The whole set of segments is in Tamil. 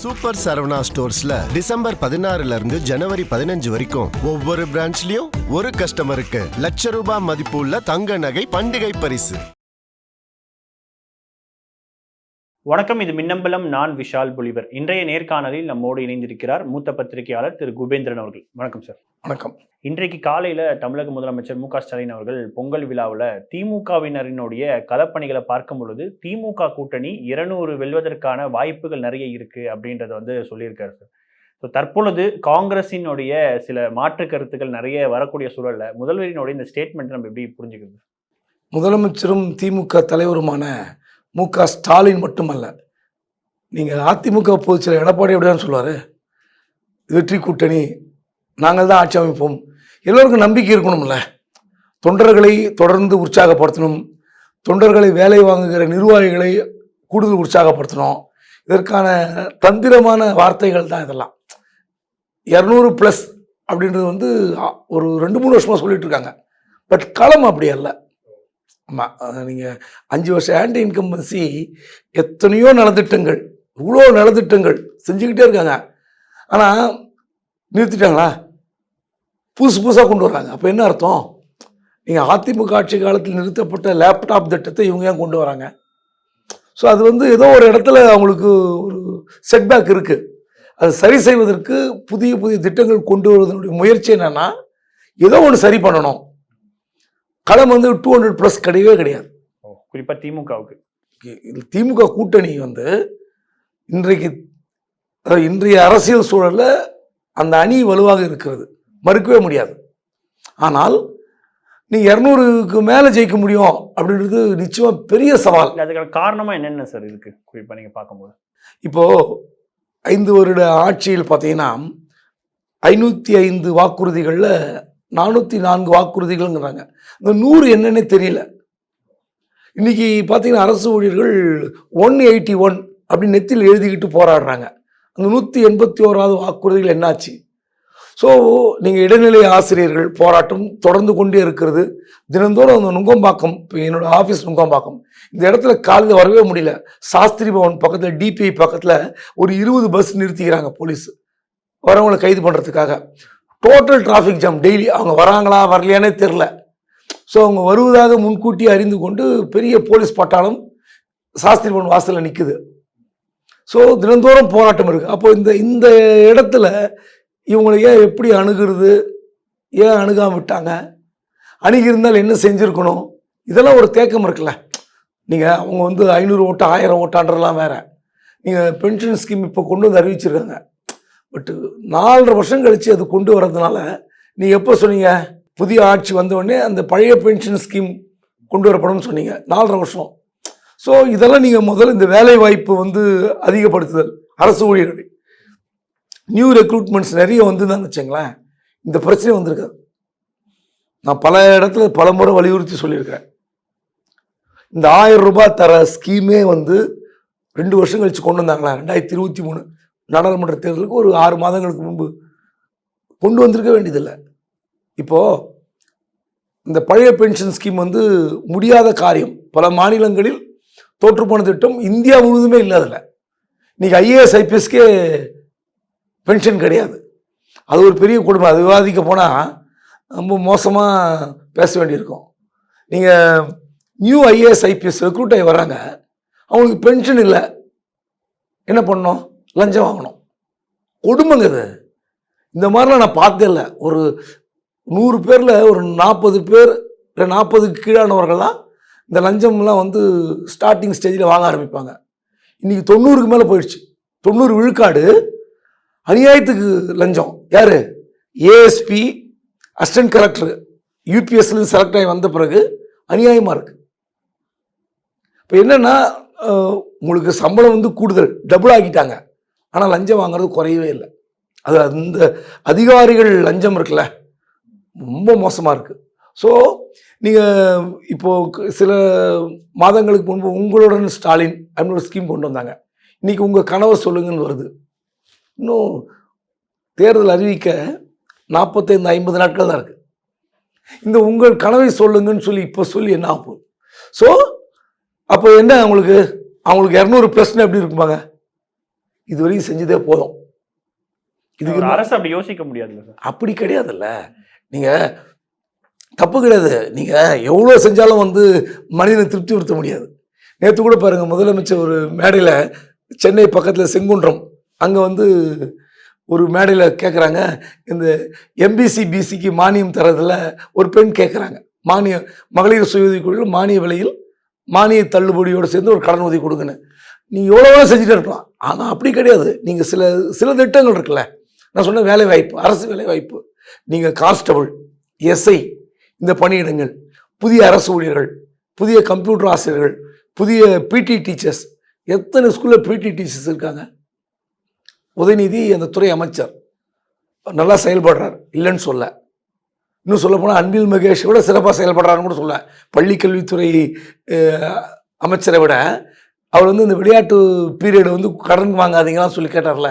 சூப்பர் சரவணா ஸ்டோர்ஸ்ல டிசம்பர் பதினாறுல இருந்து ஜனவரி பதினஞ்சு வரைக்கும் ஒவ்வொரு பிரான்ச்லயும் ஒரு கஸ்டமருக்கு லட்ச ரூபாய் மதிப்புள்ள தங்க நகை பண்டிகை பரிசு. வணக்கம் இது மின்னம்பலம். நான் விஷால் புலிவர். இன்றைய நேர்காணலில் நம்மோடு இணைந்திருக்கிறார் மூத்த பத்திரிகையாளர் திரு குபேந்திரன் அவர்கள். வணக்கம் சார். வணக்கம். இன்றைக்கு காலையில தமிழக முதலமைச்சர் மு க ஸ்டாலின் அவர்கள் பொங்கல் விழாவில் திமுகவினரினுடைய களப்பணிகளை பார்க்கும் பொழுது திமுக கூட்டணி இருநூறு வெல்வதற்கான வாய்ப்புகள் நிறைய இருக்கு அப்படின்றத வந்து சொல்லியிருக்காரு சார். ஸோ தற்பொழுது காங்கிரசினுடைய சில மாற்று கருத்துக்கள் நிறைய வரக்கூடிய சூழல்ல முதல்வரினுடைய இந்த ஸ்டேட்மெண்ட் நம்ம எப்படி புரிஞ்சுக்கிறது? முதலமைச்சரும் திமுக தலைவருமான மு க ஸ்டாலின் மட்டுமல்ல. நீங்கள் அதிமுக பொதுச் செயலர் எடப்பாடி எப்படிதான் சொல்லுவார். வெற்றி கூட்டணி நாங்கள் தான் ஆட்சி அமைப்போம். எல்லோருக்கும் நம்பிக்கை இருக்கணும்ல. தொண்டர்களை தொடர்ந்து உற்சாகப்படுத்தணும். தொண்டர்களை வேலை வாங்குகிற நிர்வாகிகளை கூடுதல் உற்சாகப்படுத்தணும். இதற்கான தந்திரமான வார்த்தைகள் தான் இதெல்லாம். இரநூறு ப்ளஸ் அப்படின்றது வந்து ஒரு ரெண்டு மூணு வருஷமாக சொல்லிட்டு இருக்காங்க. பட் களம் அப்படி அல்ல. ஆமாம் நீங்கள் அஞ்சு வருஷம் ஆன்டி இன்கம்பன்சி எத்தனையோ நலத்திட்டங்கள் இவ்வளோ நலத்திட்டங்கள் செஞ்சுக்கிட்டே இருக்காங்க. ஆனால் நிறுத்திட்டாங்களா? புதுசு புதுசாக கொண்டு வராங்க. அப்போ என்ன அர்த்தம்? நீங்கள் அதிமுக ஆட்சி காலத்தில் நிறுத்தப்பட்ட லேப்டாப் திட்டத்தை இவங்க ஏன் கொண்டு வராங்க? ஸோ அது வந்து ஏதோ ஒரு இடத்துல அவங்களுக்கு ஒரு செட்பேக் இருக்குது அது சரி செய்வதற்கு புதிய புதிய திட்டங்கள் கொண்டு வருவதனுடைய முயற்சி என்னன்னா ஏதோ ஒன்று சரி பண்ணணும். களம் வந்து டூ ஹண்ட்ரட் ப்ளஸ் கிடையவே கிடையாது. ஓ, குறிப்பா திமுகவுக்கு. திமுக கூட்டணி வந்து இன்றைக்கு இன்றைய அரசியல் சூழல்ல அந்த அணி வலுவாக இருக்கிறது. மறுக்கவே முடியாது. ஆனால் நீ இரநூறுக்கு மேலே ஜெயிக்க முடியும் அப்படின்றது நிச்சயமா பெரிய சவால். அதுக்கான காரணமா என்னென்ன சார் இருக்கு? குறிப்பா நீங்க பார்க்கும்போது. இப்போ ஐந்து வருட ஆட்சியில் பார்த்தீங்கன்னா ஐநூற்றி ஐந்து வாக்குறுதிகளில் நானூற்றி நான்கு வாக்குறுதிகள்ங்கிறாங்க. இந்த நூறு என்னன்னே தெரியல. இன்னைக்கு பார்த்தீங்கன்னா அரசு ஊழியர்கள் ஒன் எயிட்டி ஒன் அப்படி நெத்தில் எழுதிக்கிட்டு போராடுறாங்க. அந்த நூற்றி எண்பத்தி ஓராவது வாக்குறுதிகள் என்னாச்சு? ஸோ நீங்கள் இடைநிலை ஆசிரியர்கள் போராட்டம் தொடர்ந்து கொண்டே இருக்கிறது. தினந்தோறும் அந்த நுங்கம்பாக்கம் இப்போ என்னோடய ஆஃபீஸ் நுங்கம்பாக்கம் இந்த இடத்துல காலையில் வரவே முடியல. சாஸ்திரி பவன் பக்கத்தில் டிபிஐ பக்கத்தில் ஒரு இருபது பஸ் நிறுத்திக்கிறாங்க போலீஸ். வரவங்களை கைது பண்ணுறதுக்காக டோட்டல் டிராஃபிக் ஜாம் டெய்லி அவங்க வராங்களா வரலையானே தெரில ஸோ அவங்க வருவதாக முன்கூட்டி அறிந்து கொண்டு பெரிய போலீஸ் பட்டாளம் சாஸ்திரி பவன் வாசலில் நிற்குது ஸோ தினந்தோறும் போராட்டம் இருக்குது அப்போ இந்த இந்த இடத்துல இவங்களை ஏன் எப்படி அணுகிறது? ஏன் அணுகாம விட்டாங்க? அணுகியிருந்தால் என்ன செஞ்சுருக்கணும்? இதெல்லாம் ஒரு தேக்கம் இருக்குல்ல. நீங்கள் அவங்க வந்து ஐநூறு ஓட்டு ஆயிரம் ஓட்டான்றலாம் வேறு. நீங்கள் பென்ஷன் ஸ்கீம் இப்போ கொண்டு வந்து அறிவிச்சிருக்காங்க. பட்டு நாலரை வருஷம் கழித்து அது கொண்டு வரதுனால நீ எப்போ சொன்னீங்க? புதிய ஆட்சி வந்த அந்த பழைய பென்ஷன் ஸ்கீம் கொண்டு வரப்படும்னு சொன்னீங்க. நாலரை வருஷம். ஸோ இதெல்லாம் நீங்கள் முதல்ல இந்த வேலை வாய்ப்பு வந்து அதிகப்படுத்துதல் அரசு ஊழியர்கள். நியூ ரெக்ரூட்மெண்ட்ஸ் நிறைய வந்துருந்தான்னு வச்சுங்களேன் இந்த பிரச்சனை வந்திருக்காது. நான் பல இடத்துல பல முறை வலியுறுத்தி சொல்லியிருக்கேன் இந்த ஆயிரம் ரூபாய் தர ஸ்கீமே வந்து ரெண்டு வருஷம் கழித்து கொண்டு வந்தாங்களா? ரெண்டாயிரத்தி இருபத்தி மூணு. நாடாளுமன்ற தேர்தலுக்கு ஒரு ஆறு மாதங்களுக்கு முன்பு கொண்டு வந்திருக்க வேண்டியதில்லை. இப்போது இந்த பழைய பென்ஷன் ஸ்கீம் வந்து முடியாத காரியம். பல மாநிலங்களில் தோற்றுப்போன திட்டம் இந்தியா முழுவதுமே இல்லாதில்ல இன்றைக்கி ஐஏஎஸ் ஐபிஎஸ்க்கே பென்ஷன் கிடையாது. அது ஒரு பெரிய குடும்பம் அது விவாதிக்க போனால் ரொம்ப மோசமாக பேச வேண்டியிருக்கும். நீங்கள் நியூ ஐஏஎஸ் ஐபிஎஸ் ரெக்ரூட் ஆகி வராங்க. அவங்களுக்கு பென்ஷன் இல்லை. என்ன பண்ணணும்? லஞ்சம் வாங்கணும் கொடுமைங்க இது இந்த மாதிரிலாம் நான் பார்த்தே இல்லை. ஒரு நூறு பேரில் ஒரு நாற்பது பேர் இல்லை நாற்பதுக்கு கீழானவர்கள்லாம் இந்த லஞ்சம்லாம் வந்து ஸ்டார்டிங் ஸ்டேஜில் வாங்க ஆரம்பிப்பாங்க. இன்றைக்கி தொண்ணூறுக்கு மேலே போயிடுச்சு. தொண்ணூறு விழுக்காடு அநியாயத்துக்கு லஞ்சம். யார்? ஏஎஸ்பி அசிஸ்டன்ட் கலெக்டர் யூபிஎஸ்லேருந்து செலக்ட் ஆகி வந்த பிறகு அநியாயமாக இருக்குது இப்போ என்னென்னா உங்களுக்கு சம்பளம் வந்து கூடுதல். டபுள் ஆக்கிட்டாங்க. ஆனால் லஞ்சம் வாங்குறது குறையவே இல்லை. அது அந்த அதிகாரிகள் லஞ்சம் இருக்குல்ல ரொம்ப மோசமாக இருக்குது ஸோ நீங்கள் இப்போது சில மாதங்களுக்கு முன்பு உங்களுடன் ஸ்டாலின் அப்படின்னு ஒரு ஸ்கீம் கொண்டு வந்தாங்க. இன்றைக்கி உங்கள் கனவை சொல்லுங்கன்னு வருது. இன்னும் தேர்தல் அறிவிக்க நாற்பத்தைந்து ஐம்பது நாட்கள் தான் இருக்குது இந்த உங்கள் கனவை சொல்லுங்கன்னு சொல்லி இப்போ சொல்லி என்ன ஆகும்? ஸோ அப்போ என்ன அவங்களுக்கு அவங்களுக்கு இரநூறு ப்ளஸ்னு எப்படி இருக்குமாங்க இதுவரையும் செஞ்சதே போதும். இதுக்கு மே- அரசு அப்படி யோசிக்க முடியாதுல்ல சார். அப்படி கிடையாதுல்ல. நீங்க தப்பு கிடையாது. நீங்க எவ்வளோ செஞ்சாலும் வந்து மனிதனை திருப்திப்படுத்த முடியாது. நேற்று கூட பாருங்க முதலமைச்சர் ஒரு மேடையில் சென்னை பக்கத்தில் செங்குன்றம் அங்கே வந்து ஒரு மேடையில் கேட்குறாங்க இந்த எம்பிசி பிசிக்கு மானியம் தரதுல ஒரு பெண் கேட்குறாங்க மானிய மகளிர் சுய உதவிக்குழுவில் மானிய விலையில் மானிய தள்ளுபடியோடு சேர்ந்து ஒரு கடன் உதவி கொடுங்கன்னு. நீ எவ்வளோ செஞ்சுட்டு இருக்கலாம். ஆனால் அப்படி கிடையாது. நீங்கள் சில சில திட்டங்கள் இருக்குல்ல. நான் சொன்ன வேலை வாய்ப்பு அரசு வேலை வாய்ப்பு. நீங்கள் கான்ஸ்டபுள் எஸ்ஐ இந்த பணியிடங்கள் புதிய அரசு ஊழியர்கள் புதிய கம்ப்யூட்டர் ஆசிரியர்கள் புதிய பிடி டீச்சர்ஸ் எத்தனை ஸ்கூலில் பிடி டீச்சர்ஸ் இருக்காங்க? உதயநிதி அந்த துறை அமைச்சர். நல்லா செயல்படுறார். இல்லைன்னு சொல்ல. இன்னும் சொல்ல போனால் அன்பில் மகேஷ் விட சிறப்பாக செயல்படுறாருன்னு கூட சொல்ல. பள்ளிக்கல்வித்துறை அமைச்சரை விட அவர் வந்து இந்த விளையாட்டு பீரியடு வந்து கடன் வாங்காதீங்களாம் சொல்லி கேட்டார்ல.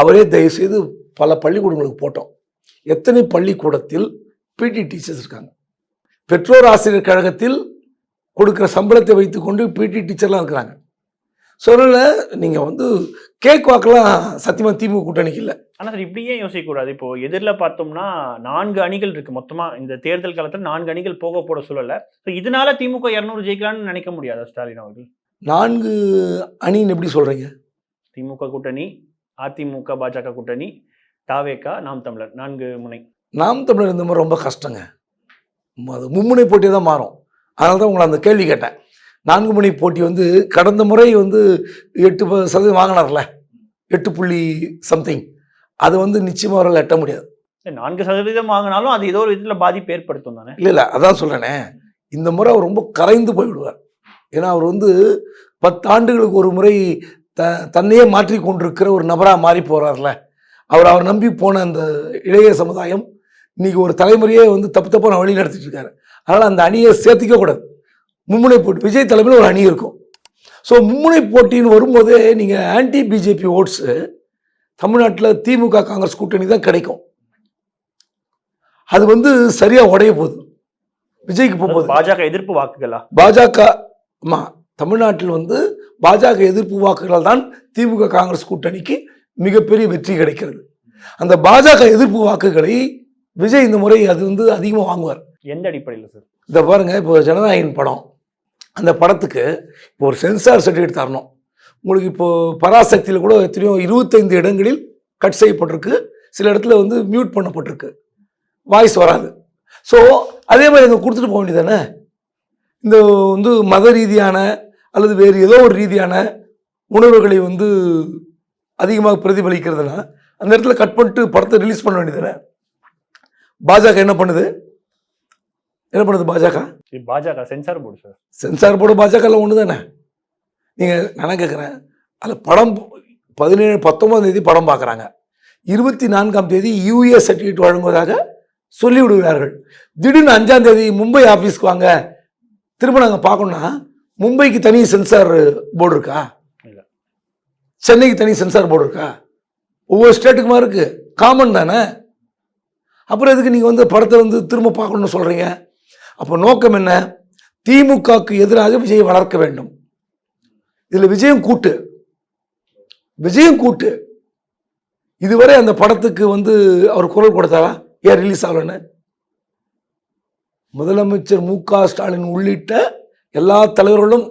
அவரே தயவுசெய்து பல பள்ளிக்கூடங்களுக்கு போட்டோம். எத்தனை பள்ளிக்கூடத்தில் பிடி டீச்சர்ஸ் இருக்காங்க. பெற்றோர் ஆசிரியர் கழகத்தில் கொடுக்குற சம்பளத்தை வைத்துக்கொண்டு பிடி டீச்சர்லாம் இருக்கிறாங்க. சொல்லல நீங்கள் வந்து கேக் வாக்கெல்லாம் சத்தியமாக திமுக கூட்டணிக்கு இல்லை. ஆனால் சார் இப்படியே யோசிக்கக்கூடாது? இப்போ எதிரில் பார்த்தோம்னா நான்கு அணிகள் இருக்குது மொத்தமாக இந்த தேர்தல் காலத்தில் நான்கு அணிகள் போக போட சொல்லலை. ஸோ இதனால திமுக இரநூறு ஜெயிக்கலாம்னு நினைக்க முடியாதா ஸ்டாலின் அவர்கள்? நான்கு அணின்னு எப்படி சொல்கிறீங்க திமுக கூட்டணி அதிமுக பாஜக கூட்டணி தாவேகா நாம் தமிழர். நான்கு முனை. நாம் தமிழர் இந்த மாதிரி ரொம்ப கஷ்டங்க. அது மும்முனை போட்டி தான் மாறும். அதனால தான் உங்களை அந்த கேள்வி கேட்டேன். நான்கு முனை போட்டி வந்து கடந்த முறை வந்து எட்டு சதவீதம் வாங்கினார்ல? எட்டு புள்ளி சம்திங் அது வந்து நிச்சயமாக அவரால் எட்ட முடியாது. நான்கு சதவீதம் வாங்கினாலும் அது ஏதோ ஒரு விதத்துல பாதிப்பு ஏற்படுத்தும் தானே? இல்லை இல்லை அதான் சொல்கிறேனே இந்த முறை அவர் ரொம்ப கரைந்து போய்விடுவார். ஏன்னா அவர் வந்து பத்து ஆண்டுகளுக்கு ஒரு முறை த தன்னையே மாற்றி கொண்டிருக்கிற ஒரு நபராக மாறி போகிறார்ல அவர் அவர் நம்பி போன அந்த இளைய சமுதாயம் இன்னைக்கு ஒரு தலைமுறையே வந்து தப்பு தப்பாக வழி நடத்திட்டு இருக்காரு. அதனால் அந்த அணியை சேர்த்திக்க கூடாது. மும்முனை போட்டி விஜய் தலைமையில் ஒரு அணி இருக்கும். ஸோ மும்முனை போட்டின்னு வரும்போதே நீங்கள் ஆன்டி பிஜேபி ஓட்ஸு தமிழ்நாட்டில் திமுக காங்கிரஸ் கூட்டணி தான் கிடைக்கும். அது வந்து சரியாக உடைய போகுது. விஜய்க்கு போகுது. பாஜக எதிர்ப்பு வாக்குகளா? பாஜக ஆமா தமிழ்நாட்டில் வந்து பாஜக எதிர்ப்பு வாக்குகள் தான் திமுக காங்கிரஸ் கூட்டணிக்கு மிகப்பெரிய வெற்றி கிடைக்கிறது. அந்த பாஜக எதிர்ப்பு வாக்குகளை விஜய் இந்த முறை அது வந்து அதிகமாக வாங்குவார். எந்த அடிப்படையில் சார்? இதை பாருங்க இப்போ ஜனநாயகன் படம். அந்த படத்துக்கு இப்போ ஒரு சென்சார் சர்டிஃபிகேட் தரணும். உங்களுக்கு இப்போ பராசக்தியில் கூட எத்தனையோ இருபத்தைந்து இடங்களில் கட் செய்யப்பட்டிருக்கு. சில இடத்துல வந்து மியூட் பண்ணப்பட்டிருக்கு. வாய்ஸ் வராது. ஸோ அதே மாதிரி அங்கே கொடுத்துட்டு போக வேண்டியதானே இந்த வந்து மத ரீதியான அல்லது வேறு ஏதோ ஒரு ரீதியான உணர்வுகளை வந்து அதிகமாக பிரதிபலிக்கிறதுனா அந்த இடத்துல கட் பண்ணிட்டு படத்தை ரிலீஸ் பண்ண வேண்டியதானே பாஜக என்ன பண்ணுது? என்ன பண்ணுது BJP? BJP censor board sir censor board பாஜகவில் ஒன்று தானே? நீங்கள் நான் கேட்குறேன் அதில் படம் பதினேழு பத்தொன்பதாம் தேதி படம் பார்க்குறாங்க இருபத்தி நான்காம் தேதி யூஏ சர்டிஃபிகேட் வழங்குவதாக சொல்லி விடுகிறார்கள் திடீர்னு அஞ்சாம் தேதி மும்பை ஆஃபீஸ்க்கு வாங்க. திரும்ப நாங்கள் பார்க்கணும்னா மும்பைக்கு தனி சென்சார் போர்டு இருக்கா. சென்னைக்கு தனி சென்சார் போர்டு இருக்கா? ஒவ்வொரு ஸ்டேட்டுக்குமா இருக்கு? காமன் தானே? அப்புறம் எதுக்கு நீங்கள் வந்து படத்தை வந்து திரும்ப பார்க்கணும்னு சொல்கிறீங்க அப்போ நோக்கம் என்ன? திமுகவுக்கு எதிராக விஜயை வளர்க்க வேண்டும். இதில் விஜயம் கூட்டு. விஜயம் கூட்டு. இதுவரை அந்த படத்துக்கு வந்து அவர் குரல் கொடுத்தாரா? ஏன் ரிலீஸ் ஆகலன்னு? முதலமைச்சர் மு க ஸ்டாலின் உள்ளிட்ட எல்லா தலைவர்களும்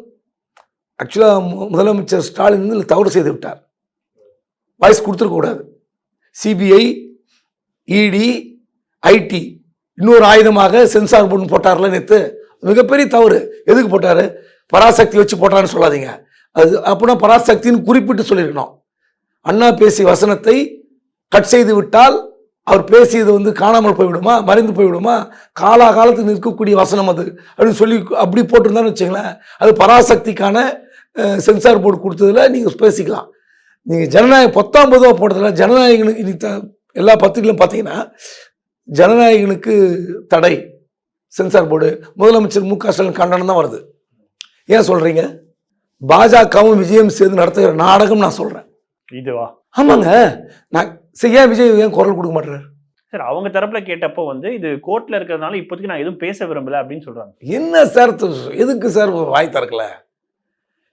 ஆக்சுவலாக முதலமைச்சர் ஸ்டாலின் வந்து தவறு செய்து விட்டார். வாய்ஸ் கொடுத்துருக்கக்கூடாது சிபிஐ இடி ஐடி இன்னொரு ஆயுதமாக சென்சார் போர்டு போட்டார்ல நேற்று மிகப்பெரிய தவறு. எதுக்கு போட்டார்? பராசக்தி வச்சு போட்டான்னு சொல்லாதீங்க. அது அப்படின்னா பராசக்தின்னு குறிப்பிட்டு சொல்லியிருக்கணும். அண்ணா பேசிய வசனத்தை கட் செய்து விட்டால் அவர் பேசியது வந்து காணாமல் போய்விடுமா? மறைந்து போய்விடுமா? காலாகாலத்துக்கு நிற்கக்கூடிய வசனம் அது. அப்படின்னு சொல்லி அப்படி போட்டிருந்தான்னு வச்சுங்களேன் அது பராசக்திக்கான சென்சார் போர்டு கொடுத்ததுல நீங்கள் பேசிக்கலாம். நீங்கள் ஜனநாயக பத்தாம் பொதுவாக போட்டதில் ஜனநாயகனுக்கு த- எல்லா பத்திரிகையிலும் பார்த்தீங்கன்னா ஜனநாயகனுக்கு தடை. Censor board. முதலமைச்சர் மு க ஸ்டாலின் கண்டனம் தான் வருது. ஏன் சொல்கிறீங்க பாஜகவும் விஜயம் சேர்ந்து நடத்துகிற நாடகம் நான் சொல்கிறேன் இதுவா ஆமாங்க. நான் சரி ஏன் விஜய் ஏன் குரல் கொடுக்க மாட்டேறாரு சார் அவங்க தரப்புல கேட்டப்போ வந்து இது கோர்ட்ல இருக்கிறதுனால இப்போதைக்கு நான் எதுவும் பேச விரும்பல அப்படின்னு சொல்றாங்க. என்ன சார் எதுக்கு சார் வாய் திறக்கல?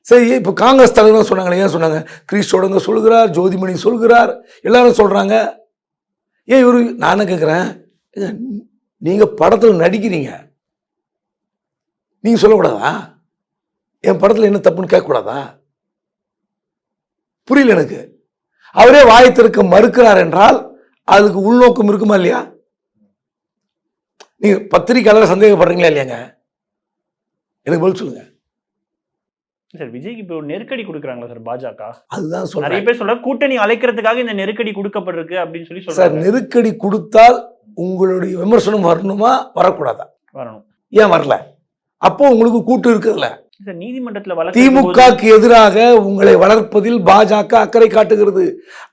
சரி இப்போ காங்கிரஸ் தலைவர் சொன்னாங்களே ஏன் சொன்னாங்க? கிரீஷ் தொடங்க சொல்கிறார் ஜோதிமணி சொல்கிறார் எல்லாரும் சொல்றாங்க. ஏன் இவரு நான் என்ன கேட்குறேன் நீங்க படத்தில் நடிக்கிறீங்க. நீங்க சொல்லக்கூடாதா? என் படத்தில் என்ன தப்புன்னு கேட்கக்கூடாதா? புரியல எனக்கு. அவரே வாயை திறக்க மறுக்கிறார் என்றால் அதுக்கு உள்நோக்கம் இருக்குமா இல்லையா? நீங்க பத்திரிக்கையாளர் சந்தேகப்படுறீங்களா இல்லையாங்க? எனக்கு பதில் சொல்லுங்க. சார் விஜய்க்கு இப்போ நெருக்கடி கொடுக்குறாங்களா சார் பாஜக? அதுதான் நிறைய சொல்றேன் பேர் சொல்ற கூட்டணி அழைக்கிறதுக்காக இந்த நெருக்கடி கொடுக்கப்பட்டிருக்கு அப்படின்னு சொல்லி சார் நெருக்கடி கொடுத்தால் உங்களுடைய விமர்சனம் வரணுமா? வரக்கூடாதா? வரணும். ஏன் வரல? அப்போ உங்களுக்கு கூட்டு இருக்குதுல்ல? நீதிமன்றத்துல திமுகக்கு எதிராக உங்களை வளர்ப்பதில் பாஜக அக்கறை காட்டுகிறது.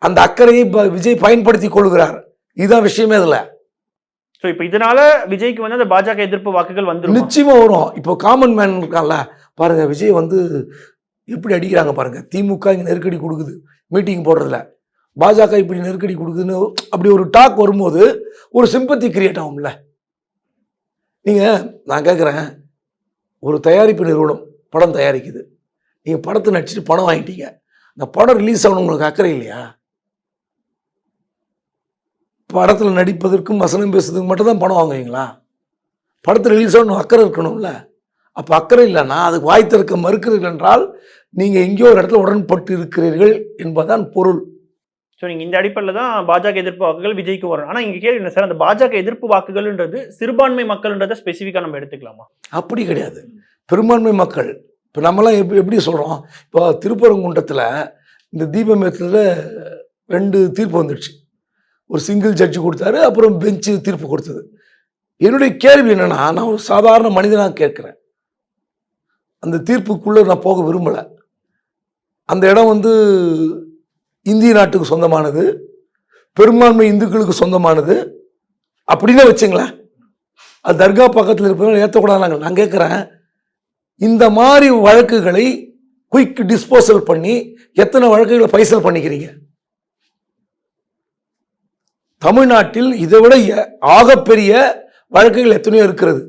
அந்த அக்கறையை விஜய் பயன்படுத்தி கொள்கிறார். இதுதான் விஷயமே இதுல சோ இப்போ இதனால விஜய்க்கு வந்து அந்த பாஜக எதிர்ப்பு வாக்குகள் வந்துரும்? நிச்சயமா வரும். இப்போ காமன் மேன் இருக்கான்ல பாருங்க விஜய் வந்து எப்படி அடிக்கிறாங்க பாருங்க. திமுக இங்க நெருக்கடி கொடுக்குது மீட்டிங் போடுறதுல. பாஜக இப்படி நெருக்கடி கொடுக்குதுன்னு அப்படி ஒரு டாக் வரும்போது ஒரு சிம்பத்தி கிரியேட் ஆகும்ல. நீங்க நான் கேட்குறேன் ஒரு தயாரிப்பு நிறுவனம் படம் தயாரிக்குது. நீங்க படத்தை நடிச்சிட்டு படம் வாங்கிட்டீங்க. அந்த படம் ரிலீஸ் ஆகணும் உங்களுக்கு அக்கறை இல்லையா? படத்தில் நடிப்பதற்கும் வசனம் பேசுறதுக்கு மட்டும் தான் படம் வாங்குவீங்களா? படத்தில் ரிலீஸ் ஆகணும் அக்கறை இருக்கணும்ல. அப்போ அக்கறை இல்லைன்னா அதுக்கு வாய் திறக்க மறுக்கிறீர்கள் என்றால் நீங்கள் எங்கேயோ ஒரு இடத்துல உடன்பட்டு இருக்கிறீர்கள் என்பதுதான் பொருள். சோ நீங்க இந்த அடிப்படையில தான் பாஜக எதிர்ப்பு வாக்குகள் விஜய்க்கு வரும். ஆனா இங்க கேள்வி என்ன சார்? அந்த பாஜக எதிர்ப்பு வாக்குகள்ன்றது சிறுபான்மை மக்கள்ன்றதை ஸ்பெசிஃபிக்கா நம்ம எடுத்துக்கலாமா? அப்படி கிடையாது. பெரும்பான்மை மக்கள். இப்போ நம்மலாம் எப்படி எப்படி சொல்கிறோம் இப்போ திருப்பரங்குன்றத்தில் இந்த தீபமேத்தில் ரெண்டு தீர்ப்பு வந்துடுச்சு. ஒரு சிங்கிள் ஜட்ஜி கொடுத்தாரு அப்புறம் பெஞ்சு தீர்ப்பு கொடுத்தது. என்னுடைய கேள்வி என்னென்னா நான் ஒரு சாதாரண மனிதனாக கேட்குறேன். அந்த தீர்ப்புக்குள்ளே நான் போக விரும்பலை. அந்த இடம் வந்து இந்திய நாட்டுக்கு சொந்தமானது பெரும்பான்மை இந்துக்களுக்கு சொந்தமானது. அப்படின்னு வச்சுங்களேன். அது தர்கா பக்கத்தில் இருப்பதால் ஏற்றக்கூடாது நான் கேட்குறேன். இந்த மாதிரி வழக்குகளை குயிக் டிஸ்போசல் பண்ணி எத்தனை வழக்குகளை பைசல் பண்ணிக்கிறீங்க? தமிழ்நாட்டில் இதை விட ஆகப்பெரிய வழக்குகள் எத்தனையோ இருக்கிறது.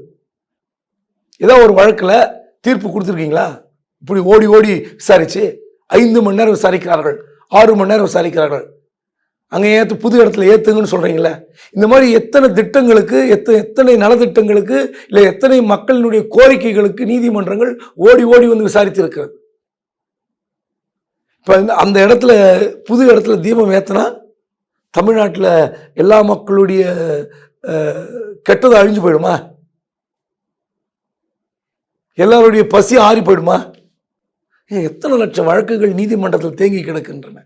ஏதோ ஒரு வழக்கில் தீர்ப்பு கொடுத்துருக்கீங்களா? இப்படி ஓடி ஓடி விசாரிச்சு ஐந்து மணி நேரம் விசாரிக்கிறார்கள் ஆறு மணி நேரம் விசாரிக்கிறார்கள். அங்கே ஏற்று புது இடத்துல ஏற்றுங்கன்னு சொல்கிறீங்களே இந்த மாதிரி எத்தனை திட்டங்களுக்கு எத்தனை எத்தனை நலத்திட்டங்களுக்கு இல்லை எத்தனை மக்களினுடைய கோரிக்கைகளுக்கு நீதிமன்றங்கள் ஓடி ஓடி வந்து விசாரித்திருக்கிறது? இப்போ அந்த இடத்துல புது இடத்துல தீபம் ஏற்றினா தமிழ்நாட்டில் எல்லா மக்களுடைய கெட்டது அழிஞ்சு போயிடுமா? எல்லாருடைய பசி ஆறி போயிடுமா? எத்தனை லட்சம் வழக்குகள் நீதிமன்றத்தில் தேங்கி கிடக்கின்றன?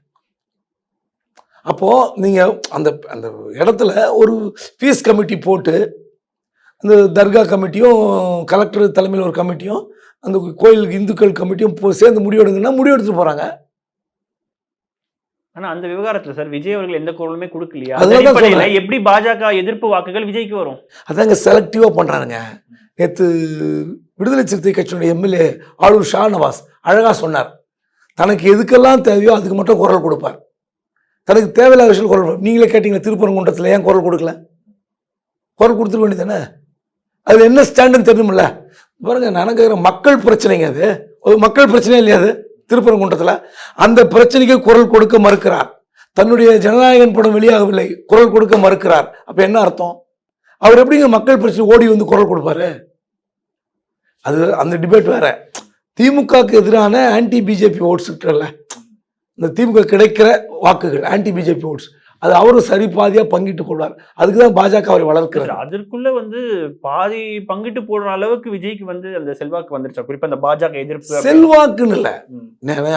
அப்போ நீங்க அந்த அந்த இடத்துல ஒரு ஃபீஸ் கமிட்டி போட்டு அந்த தர்கா கமிட்டியும் கலெக்டர் தலைமையில் ஒரு கமிட்டியும் அந்த கோயிலுக்கு இந்துக்கள் கமிட்டியும் போ- சேர்ந்து முடிவெடுங்கன்னா முடிவெடுத்துட்டு போறாங்க. ஆனா அந்த விவகாரத்துல சார் விஜய் அவர்கள் எந்த குரலுமே கொடுக்கலையா? அடிப்படையில. எப்படி பாஜக எதிர்ப்பு வாக்குகள் விஜய்க்கு வரும்? அதாங்க செலக்டிவாக பண்ணுறானுங்க நேற்று விடுதலை சிறுத்தை கட்சியினுடைய எம்எல்ஏ ஆளூர் ஷா நவாஸ் அழகாக சொன்னார். தனக்கு எதுக்கெல்லாம் தேவையோ அதுக்கு மட்டும் குரல் கொடுப்பார். தனக்கு தேவையில்லாத விஷயம் குரல் நீங்களே கேட்டீங்க திருப்பரங்குன்றத்தில் ஏன் குரல் கொடுக்கல? குரல் கொடுத்துருக்க வேண்டியதானே அதில் என்ன ஸ்டாண்டுன்னு தெரியுமில்ல? பாருங்க நான் கேட்குற மக்கள் பிரச்சனைங்க அது. ஒரு மக்கள் பிரச்சனை இல்லையா அது? திருப்பரங்குன்றத்தில். அந்த பிரச்சனைக்கு குரல் கொடுக்க மறுக்கிறார். தன்னுடைய ஜனநாயகன் படம் வெளியாகவில்லை. குரல் கொடுக்க மறுக்கிறார். அப்போ என்ன அர்த்தம்? அவர் எப்படிங்க மக்கள் பிரச்சனை ஓடி வந்து குரல் கொடுப்பாரு? அது அந்த டிபேட் வேற. திமுகவுக்கு எதிரான ஆன்டி பிஜேபி ஓட்ஸ் இருக்குல்ல இந்த திமுக கிடைக்கிற வாக்குகள் ஆன்டி பிஜேபி ஓட்ஸ் அது அவரும் சரி பாதியா பங்கிட்டு கொள்வார். அதுக்கு தான் பாஜக அவரை வளர்க்கிறார். அதற்குள்ள வந்து பாதி பங்கிட்டு போடுற அளவுக்கு விஜய்க்கு வந்து அந்த செல்வாக்கு வந்துருச்சா? குறிப்பா அந்த பாஜக எதிர்ப்பு செல்வாக்குன்னு இல்லை.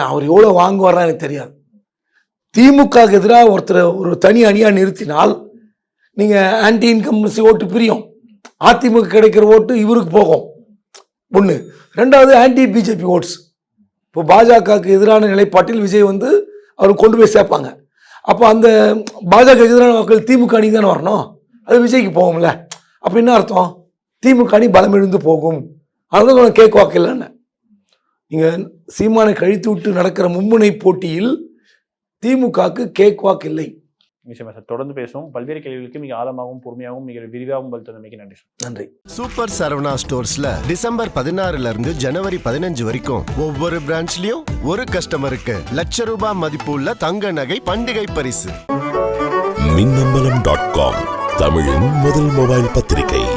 அவர் எவ்வளவு வாங்குவார்னா எனக்கு தெரியாது. திமுக எதிராக ஒருத்தர் ஒரு தனி அணியா நிறுத்தினால் நீங்க ஆன்டி இன்கம்பன்சி ஓட்டு பிரியும். அதிமுக கிடைக்கிற ஓட்டு இவருக்கு போகும். ஒண்ணு. ரெண்டாவது ஆன்டி பிஜேபி ஓட்ஸ் இப்போ பாஜகவுக்கு எதிரான நிலைப்பாட்டில் விஜய் வந்து அவர் கொண்டு போய் சேர்ப்பாங்க. அப்போ அந்த பாஜக எதிரான மக்கள் திமுக அணி தானே வரணும்? அது விஜய்க்கு போகும்ல. அப்போ என்ன அர்த்தம்? திமுக அணி பலம் எழுந்து போகும். அதனால கேக் வாக்கு இல்லைன்னு நீங்கள் சீமானை கழித்து விட்டு நடக்கிற மும்முனை போட்டியில் திமுகவுக்கு கேக் வாக் இல்லை நிச்சயமா சார். தொடர்ந்து பேசுவோம். பல்வேறு கேள்விகளுக்கு மிக ஆழமாகவும் பொறுமையாகவும் மிக விரிவாகவும் பதில் தந்தமைக்கு நன்றி சார். நன்றி. சூப்பர் சரவணா ஸ்டோர்ஸ்ல டிசம்பர் பதினாறுல இருந்து ஜனவரி பதினஞ்சு வரைக்கும் ஒவ்வொரு பிரான்ச்லயும் ஒரு கஸ்டமருக்கு லட்ச ரூபாய் மதிப்புள்ள தங்க நகை பண்டிகை பரிசு. மின்னம்பலம் டாட் காம் தமிழின் முதல் மொபைல் பத்திரிகை.